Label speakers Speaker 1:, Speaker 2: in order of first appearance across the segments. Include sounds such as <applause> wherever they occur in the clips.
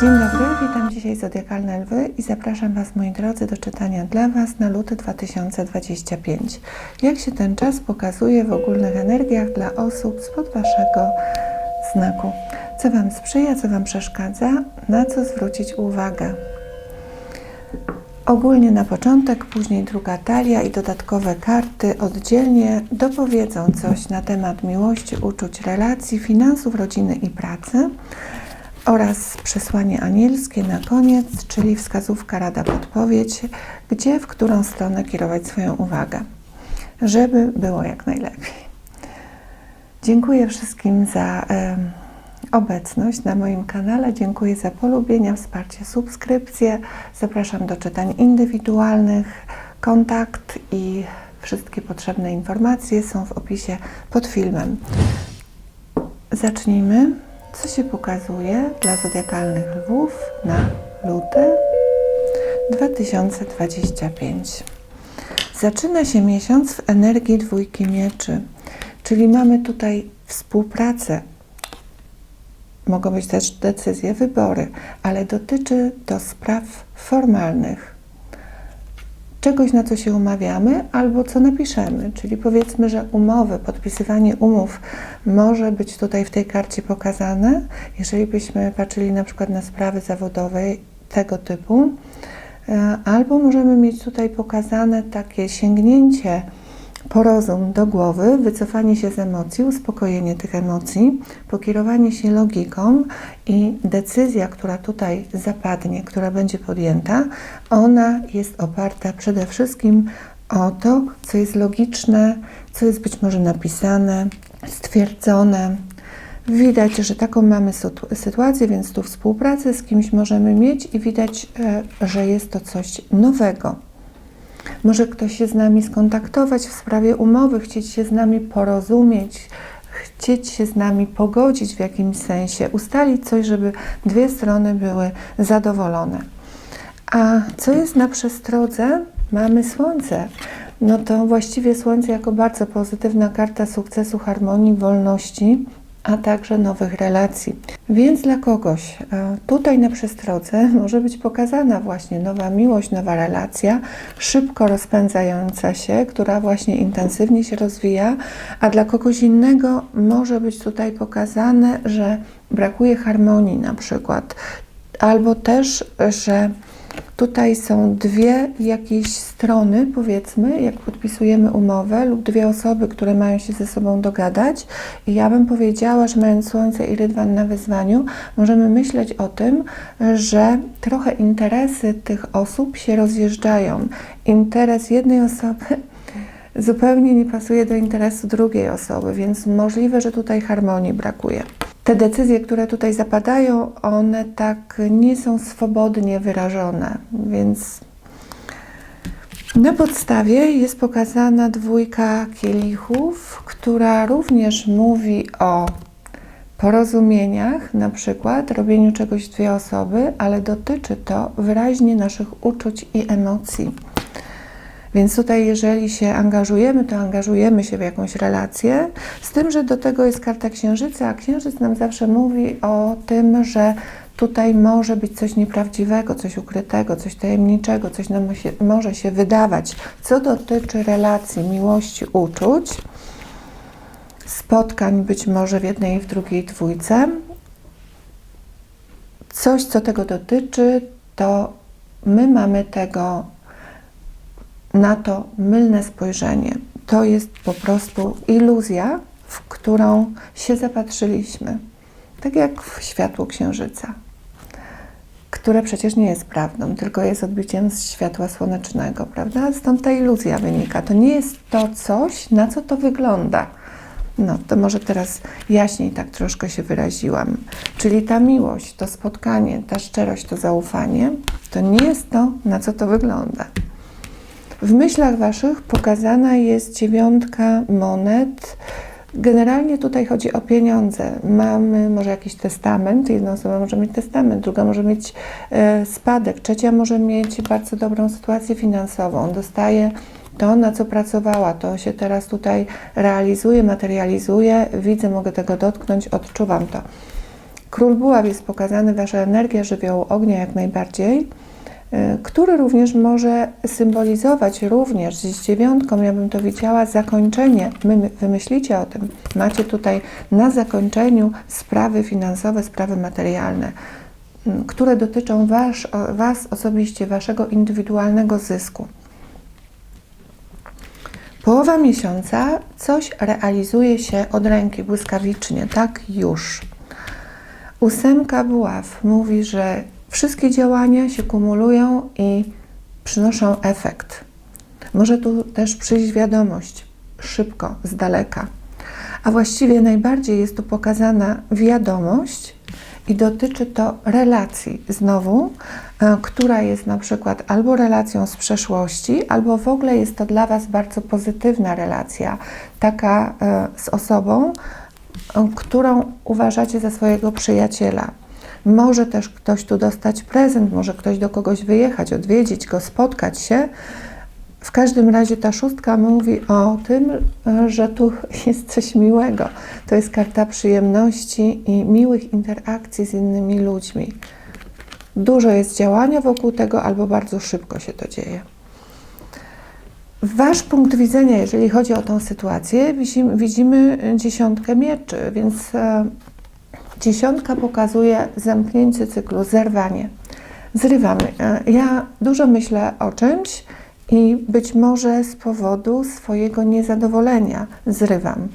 Speaker 1: Dzień dobry, witam dzisiaj Zodiakalne Lwy i zapraszam Was, moi drodzy, do czytania dla Was na luty 2025. Jak się ten czas pokazuje w ogólnych energiach dla osób spod Waszego znaku? Co Wam sprzyja, co Wam przeszkadza, na co zwrócić uwagę? Ogólnie na początek, później druga talia i dodatkowe karty oddzielnie dopowiedzą coś na temat miłości, uczuć, relacji, finansów, rodziny i pracy oraz przesłanie anielskie na koniec, czyli wskazówka, rada, podpowiedź, gdzie, w którą stronę kierować swoją uwagę, żeby było jak najlepiej. Dziękuję wszystkim za em, obecność na moim kanale. Dziękuję za polubienia, wsparcie, subskrypcje. Zapraszam do czytań indywidualnych. Kontakt i wszystkie potrzebne informacje są w opisie pod filmem. Zacznijmy. Co się pokazuje dla zodiakalnych lwów na luty 2025? Zaczyna się miesiąc w energii dwójki mieczy, czyli mamy tutaj współpracę. Mogą być też decyzje, wybory, ale dotyczy to spraw formalnych. Czegoś, na co się umawiamy, albo co napiszemy. Czyli powiedzmy, że umowy, podpisywanie umów może być tutaj w tej karcie pokazane. Jeżeli byśmy patrzyli na przykład na sprawy zawodowe tego typu, e, albo możemy mieć tutaj pokazane takie sięgnięcie po rozum do głowy, wycofanie się z emocji, uspokojenie tych emocji, pokierowanie się logiką i decyzja, która tutaj zapadnie, która będzie podjęta, ona jest oparta przede wszystkim o to, co jest logiczne, co jest być może napisane, stwierdzone. Widać, że taką mamy sytu- sytuację, więc tu współpracę z kimś możemy mieć i widać, e, że jest to coś nowego. Może ktoś się z nami skontaktować w sprawie umowy, chcieć się z nami porozumieć, chcieć się z nami pogodzić w jakimś sensie, ustalić coś, żeby dwie strony były zadowolone. A co jest na przestrodze? Mamy Słońce. No to właściwie Słońce jako bardzo pozytywna karta sukcesu, harmonii, wolności, a także nowych relacji. Więc dla kogoś tutaj na przestrodze może być pokazana właśnie nowa miłość, nowa relacja, szybko rozpędzająca się, która właśnie intensywnie się rozwija, a dla kogoś innego może być tutaj pokazane, że brakuje harmonii na przykład, albo też, że Tutaj są dwie jakieś strony, powiedzmy, jak podpisujemy umowę, lub dwie osoby, które mają się ze sobą dogadać. I ja bym powiedziała, że mając Słońce i Rydwan na wyzwaniu, możemy myśleć o tym, że trochę interesy tych osób się rozjeżdżają. Interes jednej osoby <laughs> zupełnie nie pasuje do interesu drugiej osoby, więc możliwe, że tutaj harmonii brakuje te decyzje, które tutaj zapadają, one tak nie są swobodnie wyrażone, więc na podstawie jest pokazana dwójka kielichów, która również mówi o porozumieniach, na przykład robieniu czegoś dwie osoby, ale dotyczy to wyraźnie naszych uczuć i emocji. Więc tutaj, jeżeli się angażujemy, to angażujemy się w jakąś relację, z tym, że do tego jest karta księżyca, a księżyc nam zawsze mówi o tym, że tutaj może być coś nieprawdziwego, coś ukrytego, coś tajemniczego, coś nam się, może się wydawać, co dotyczy relacji, miłości, uczuć, spotkań być może w jednej i w drugiej dwójce. Coś, co tego dotyczy, to my mamy tego na to mylne spojrzenie. To jest po prostu iluzja, w którą się zapatrzyliśmy. Tak jak w światło księżyca, które przecież nie jest prawdą, tylko jest odbiciem z światła słonecznego, prawda? Stąd ta iluzja wynika. To nie jest to coś, na co to wygląda. No, to może teraz jaśniej tak troszkę się wyraziłam. Czyli ta miłość, to spotkanie, ta szczerość, to zaufanie, to nie jest to, na co to wygląda. W myślach Waszych pokazana jest dziewiątka monet. Generalnie tutaj chodzi o pieniądze. Mamy może jakiś testament, jedna osoba może mieć testament, druga może mieć e, spadek, trzecia może mieć bardzo dobrą sytuację finansową. Dostaje to, na co pracowała, to się teraz tutaj realizuje, materializuje, widzę, mogę tego dotknąć, odczuwam to. Król Buław jest pokazany, Wasza energia żywiołu ognia jak najbardziej, który również może symbolizować również z dziewiątką, ja bym to widziała, zakończenie. My, wy myślicie o tym. Macie tutaj na zakończeniu sprawy finansowe, sprawy materialne, y, które dotyczą was, Was osobiście, Waszego indywidualnego zysku. Połowa miesiąca coś realizuje się od ręki, błyskawicznie, tak już. Ósemka buław mówi, że wszystkie działania się kumulują i przynoszą efekt. Może tu też przyjść wiadomość szybko, z daleka. A właściwie najbardziej jest tu pokazana wiadomość i dotyczy to relacji znowu, e, która jest na przykład albo relacją z przeszłości, albo w ogóle jest to dla Was bardzo pozytywna relacja, taka e, z osobą, e, którą uważacie za swojego przyjaciela. Może też ktoś tu dostać prezent, może ktoś do kogoś wyjechać, odwiedzić go, spotkać się. W każdym razie ta szóstka mówi o tym, że tu <laughs> jest coś miłego. To jest karta przyjemności i miłych interakcji z innymi ludźmi. Dużo jest działania wokół tego, albo bardzo szybko się to dzieje. Wasz punkt widzenia, jeżeli chodzi o tą sytuację, widzimy, widzimy dziesiątkę mieczy, więc e, dziesiątka pokazuje zamknięcie cyklu, zerwanie. Zrywamy. E, Ja dużo myślę o czymś i być może z powodu swojego niezadowolenia zrywam.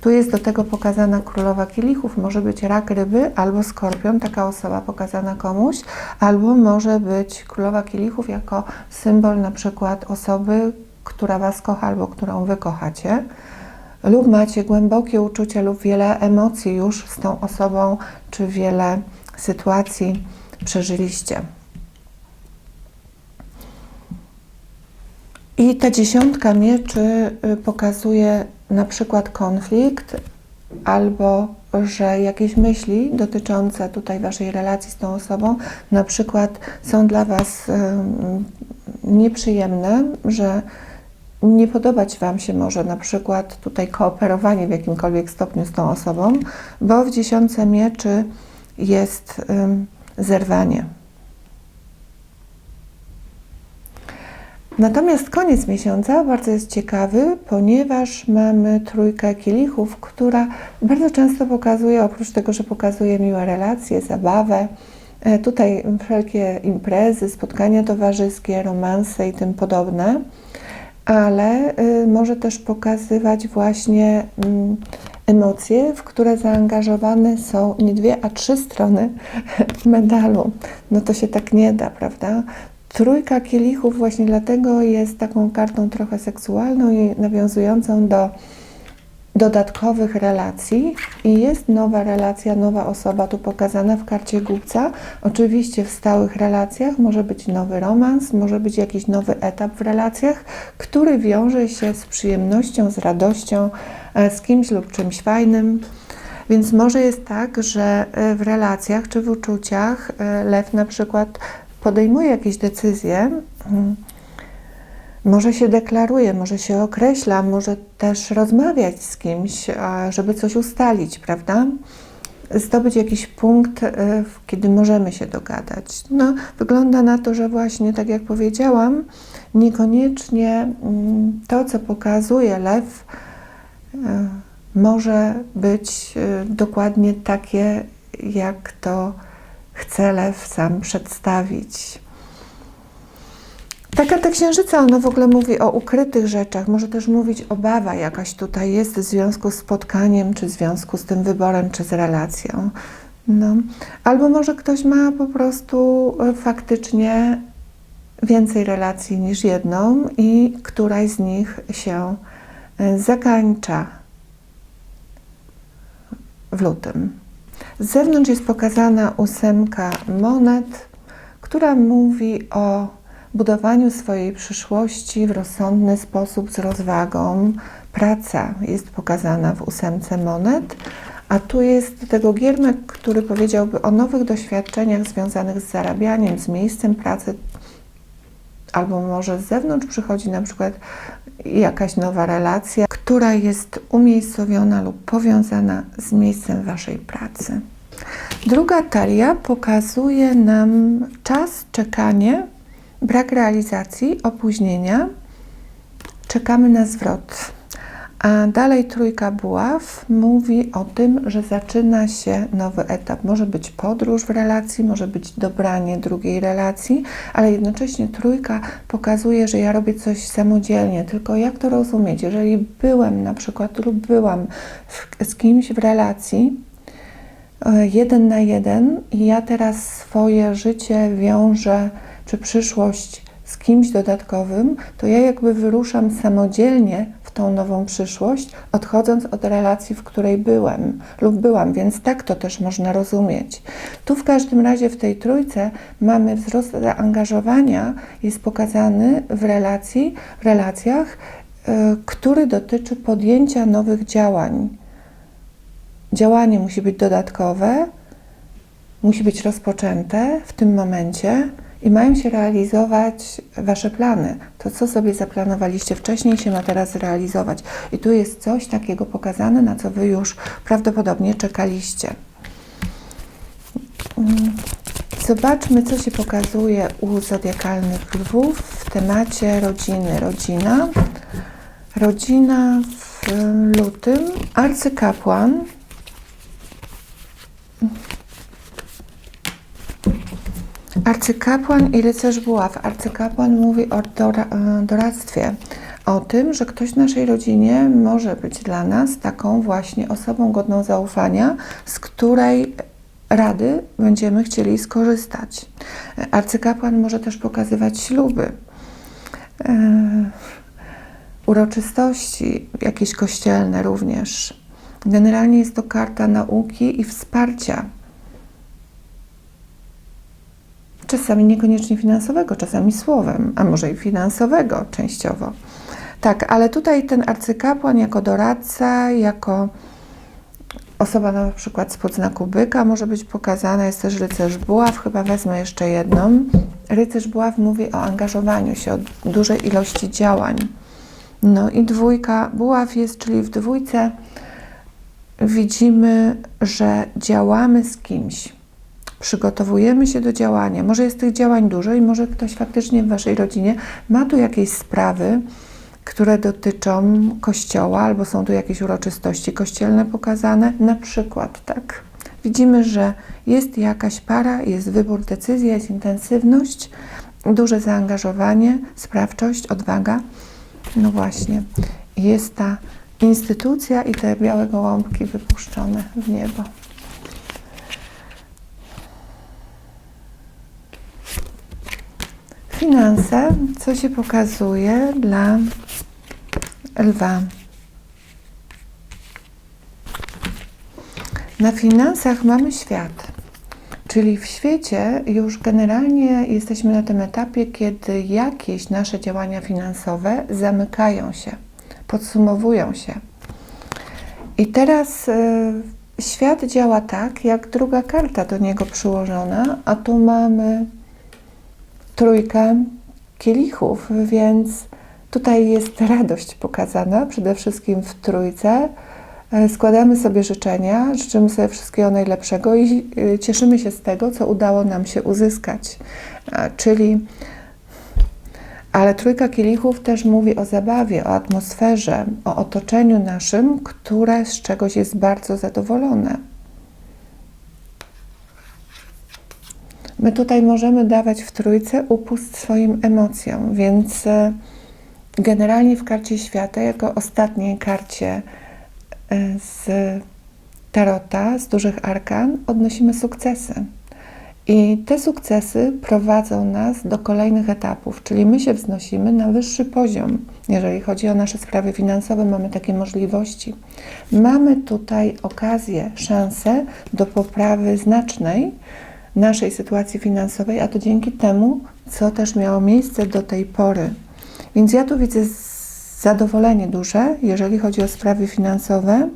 Speaker 1: Tu jest do tego pokazana królowa kielichów, może być rak ryby albo skorpion, taka osoba pokazana komuś, albo może być królowa kielichów jako symbol na przykład osoby, która Was kocha albo którą Wy kochacie lub macie głębokie uczucia lub wiele emocji już z tą osobą, czy wiele sytuacji przeżyliście. I ta dziesiątka mieczy y, pokazuje na przykład konflikt, albo że jakieś myśli dotyczące tutaj Waszej relacji z tą osobą, na przykład są dla Was nieprzyjemne, że nie podobać Wam się może na przykład tutaj kooperowanie w jakimkolwiek stopniu z tą osobą, bo w dziesiątce mieczy jest ym, zerwanie. Natomiast koniec miesiąca bardzo jest ciekawy, ponieważ mamy trójkę kielichów, która bardzo często pokazuje, oprócz tego, że pokazuje miłe relacje, zabawę, e, tutaj wszelkie imprezy, spotkania towarzyskie, romanse i tym podobne, ale y, może też pokazywać właśnie mm, emocje, w które zaangażowane są nie dwie, a trzy strony <laughs> medalu. No to się tak nie da, prawda? Trójka kielichów właśnie dlatego jest taką kartą trochę seksualną i nawiązującą do dodatkowych relacji i jest nowa relacja, nowa osoba tu pokazana w karcie głupca. Oczywiście w stałych relacjach może być nowy romans, może być jakiś nowy etap w relacjach, który wiąże się z przyjemnością, z radością, e, z kimś lub czymś fajnym. Więc może jest tak, że e, w relacjach czy w uczuciach e, lew na przykład podejmuje jakieś decyzje, mm, może się deklaruje, może się określa, może też rozmawiać z kimś, żeby coś ustalić, prawda? Zdobyć jakiś punkt, y, kiedy możemy się dogadać. No, wygląda na to, że właśnie, tak jak powiedziałam, niekoniecznie mm, to, co pokazuje lew, y, może być y, dokładnie takie, jak to chce lew sam przedstawić. Ta karta księżyca, ona w ogóle mówi o ukrytych rzeczach, może też mówić obawa jakaś tutaj jest w związku z spotkaniem, czy w związku z tym wyborem, czy z relacją. No. Albo może ktoś ma po prostu e, faktycznie więcej relacji niż jedną i któraś z nich się e, zakańcza w lutym. Z zewnątrz jest pokazana ósemka monet, która mówi o budowaniu swojej przyszłości w rozsądny sposób z rozwagą. Praca jest pokazana w ósemce monet, a tu jest tego giermek, który powiedziałby o nowych doświadczeniach związanych z zarabianiem, z miejscem pracy, albo może z zewnątrz przychodzi na przykład jakaś nowa relacja, która jest umiejscowiona lub powiązana z miejscem Waszej pracy. Druga talia pokazuje nam czas, czekanie, brak realizacji, opóźnienia. Czekamy na zwrot. A dalej trójka buław mówi o tym, że zaczyna się nowy etap. Może być podróż w relacji, może być dobranie drugiej relacji, ale jednocześnie trójka pokazuje, że ja robię coś samodzielnie. Tylko jak to rozumieć? Jeżeli byłem na przykład lub byłam w, z kimś w relacji, e, jeden na jeden i ja teraz swoje życie wiążę, czy przyszłość z kimś dodatkowym, to ja jakby wyruszam samodzielnie w tą nową przyszłość, odchodząc od relacji, w której byłem lub byłam, więc tak to też można rozumieć. Tu w każdym razie w tej trójce mamy wzrost zaangażowania, jest pokazany w relacji, w relacjach, yy, który dotyczy podjęcia nowych działań. Działanie musi być dodatkowe, musi być rozpoczęte w tym momencie i mają się realizować Wasze plany. To, co sobie zaplanowaliście wcześniej, się ma teraz realizować. I tu jest coś takiego pokazane, na co Wy już prawdopodobnie czekaliście. Mm, Zobaczmy, co się pokazuje u zodiakalnych lwów w temacie rodziny. Rodzina. Rodzina w lutym. Arcykapłan. Arcykapłan i rycerz buław. Arcykapłan mówi o e, doradztwie, o tym, że ktoś w naszej rodzinie może być dla nas taką właśnie osobą godną zaufania, z której rady będziemy chcieli skorzystać. Arcykapłan może też pokazywać śluby, e, uroczystości, jakieś kościelne również. Generalnie jest to karta nauki i wsparcia czasami niekoniecznie finansowego, czasami słowem, a może i finansowego częściowo. Tak, ale tutaj ten arcykapłan jako doradca, jako osoba na przykład spod znaku byka może być pokazana, jest też rycerz buław, chyba wezmę jeszcze jedną. Rycerz buław mówi o angażowaniu się, o dużej ilości działań. No i dwójka buław jest, czyli w dwójce widzimy, że działamy z kimś przygotowujemy się do działania. Może jest tych działań dużo i może ktoś faktycznie w Waszej rodzinie ma tu jakieś sprawy, które dotyczą kościoła, albo są tu jakieś uroczystości kościelne pokazane, na przykład, tak. Widzimy, że jest jakaś para, jest wybór, decyzja, jest intensywność, duże zaangażowanie, sprawczość, odwaga. No właśnie, jest ta instytucja i te białe gołąbki wypuszczone w niebo. Finanse, co się pokazuje dla lwa. Na finansach mamy świat, czyli w świecie już generalnie jesteśmy na tym etapie, kiedy jakieś nasze działania finansowe zamykają się, podsumowują się. I teraz y, świat działa tak, jak druga karta do niego przyłożona, a tu mamy trójkę kielichów, więc tutaj jest radość pokazana przede wszystkim w trójce. E, składamy sobie życzenia, życzymy sobie wszystkiego najlepszego i e, cieszymy się z tego, co udało nam się uzyskać. Czyli, ale trójka kielichów też mówi o zabawie, o atmosferze, o otoczeniu naszym, które z czegoś jest bardzo zadowolone. My tutaj możemy dawać w trójce upust swoim emocjom, więc e, generalnie w karcie świata, jako ostatniej karcie e, z tarota, z dużych arkan, odnosimy sukcesy. I te sukcesy prowadzą nas do kolejnych etapów, czyli my się wznosimy na wyższy poziom. Jeżeli chodzi o nasze sprawy finansowe, mamy takie możliwości. Mamy tutaj okazję, szansę do poprawy znacznej naszej sytuacji finansowej, a to dzięki temu, co też miało miejsce do tej pory. Więc ja tu widzę zadowolenie duże, jeżeli chodzi o sprawy finansowe,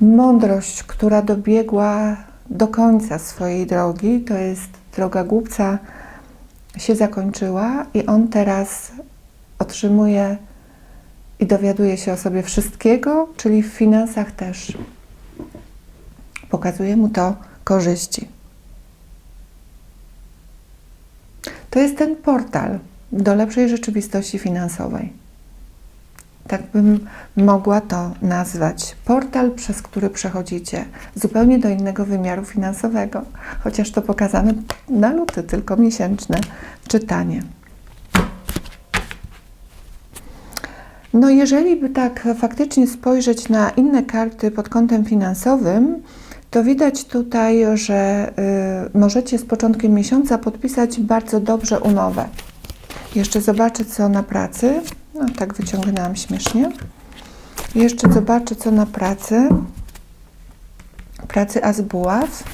Speaker 1: mądrość, która dobiegła do końca swojej drogi, to jest droga głupca, się zakończyła i on teraz otrzymuje i dowiaduje się o sobie wszystkiego, czyli w finansach też pokazuje mu to korzyści. To jest ten portal do lepszej rzeczywistości finansowej. Tak bym mogła to nazwać. Portal, przez który przechodzicie zupełnie do innego wymiaru finansowego, chociaż to pokazane na luty, tylko miesięczne czytanie. No, jeżeli by tak faktycznie spojrzeć na inne karty pod kątem finansowym, to widać tutaj, że y, możecie z początkiem miesiąca podpisać bardzo dobrze umowę. Jeszcze zobaczę, co na pracy. No, tak wyciągnęłam śmiesznie. Jeszcze zobaczę, co na pracy. Pracy Azbuław.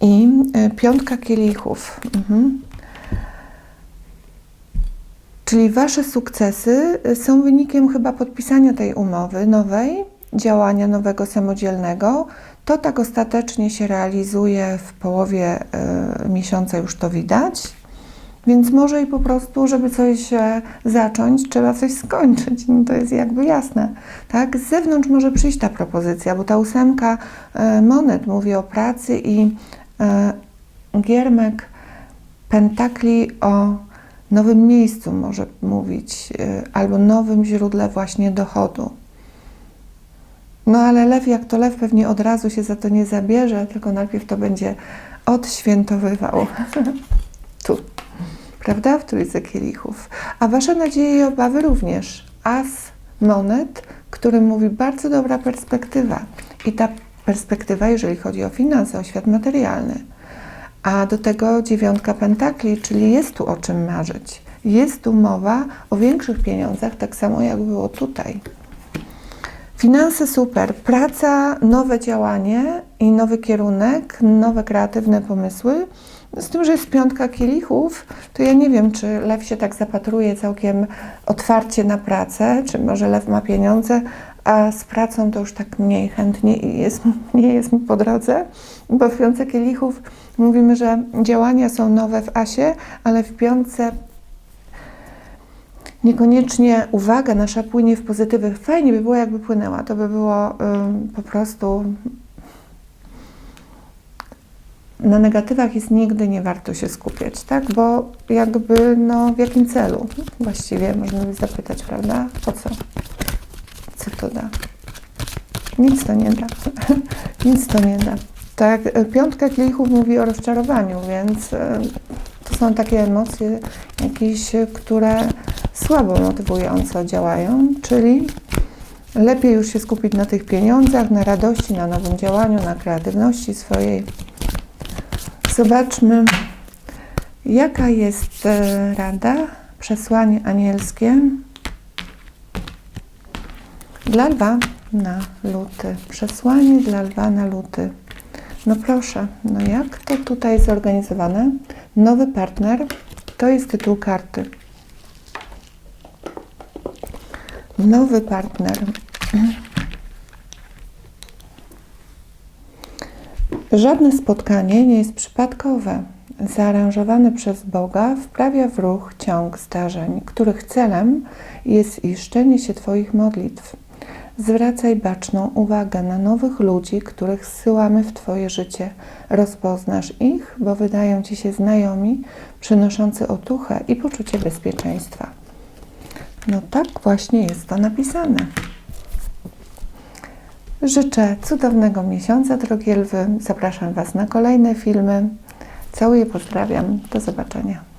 Speaker 1: I y, piątka kielichów. Mhm. Czyli Wasze sukcesy y, są wynikiem chyba podpisania tej umowy nowej, działania nowego samodzielnego. To tak ostatecznie się realizuje w połowie y, miesiąca, już to widać. Więc może i po prostu, żeby coś zacząć, trzeba coś skończyć. No to jest jakby jasne. Tak? Z zewnątrz może przyjść ta propozycja, bo ta ósemka e, monet mówi o pracy i e, giermek pentakli o nowym miejscu może mówić, albo nowym źródle właśnie dochodu. No ale lew jak to lew pewnie od razu się za to nie zabierze, tylko najpierw to będzie odświętowywał. <laughs> tu, prawda? W trójce kielichów. A wasze nadzieje i obawy również. As monet, który mówi bardzo dobra perspektywa. I ta perspektywa, jeżeli chodzi o finanse, o świat materialny. A do tego dziewiątka pentakli, czyli jest tu o czym marzyć. Jest tu mowa o większych pieniądzach, tak samo jak było tutaj. Finanse super, praca, nowe działanie i nowy kierunek, nowe kreatywne pomysły. Z tym, że jest piątka kielichów, to ja nie wiem, czy lew się tak zapatruje całkiem otwarcie na pracę, czy może lew ma pieniądze, a z pracą to już tak mniej chętnie i jest, <laughs> nie jest mi po drodze, bo w piątce kielichów mówimy, że działania są nowe w asie, ale w piątce niekoniecznie uwaga nasza płynie w pozytywy. Fajnie by było, jakby płynęła. To by było ym, po prostu. Na negatywach jest nigdy nie warto się skupiać, tak? Bo jakby, no, w jakim celu właściwie można by zapytać, prawda? Po co? Co to da? Nic to nie da. <laughs> Nic to nie da. Tak, piątka kielichów mówi o rozczarowaniu, więc e, to są takie emocje jakieś, które słabo motywująco działają, czyli lepiej już się skupić na tych pieniądzach, na radości, na nowym działaniu, na kreatywności swojej. Zobaczmy, jaka jest e, rada, przesłanie anielskie dla lwa na luty. Przesłanie dla lwa na luty. No proszę, no jak to tutaj zorganizowane? Nowy partner to jest tytuł karty. Nowy partner. Żadne spotkanie nie jest przypadkowe. Zaaranżowane przez Boga wprawia w ruch ciąg zdarzeń, których celem jest iszczenie się Twoich modlitw. Zwracaj baczną uwagę na nowych ludzi, których zsyłamy w Twoje życie. Rozpoznasz ich, bo wydają Ci się znajomi, przynoszący otuchę i poczucie bezpieczeństwa. No tak właśnie jest to napisane. Życzę cudownego miesiąca, drogie lwy. Zapraszam Was na kolejne filmy. Całuję, pozdrawiam. Do zobaczenia.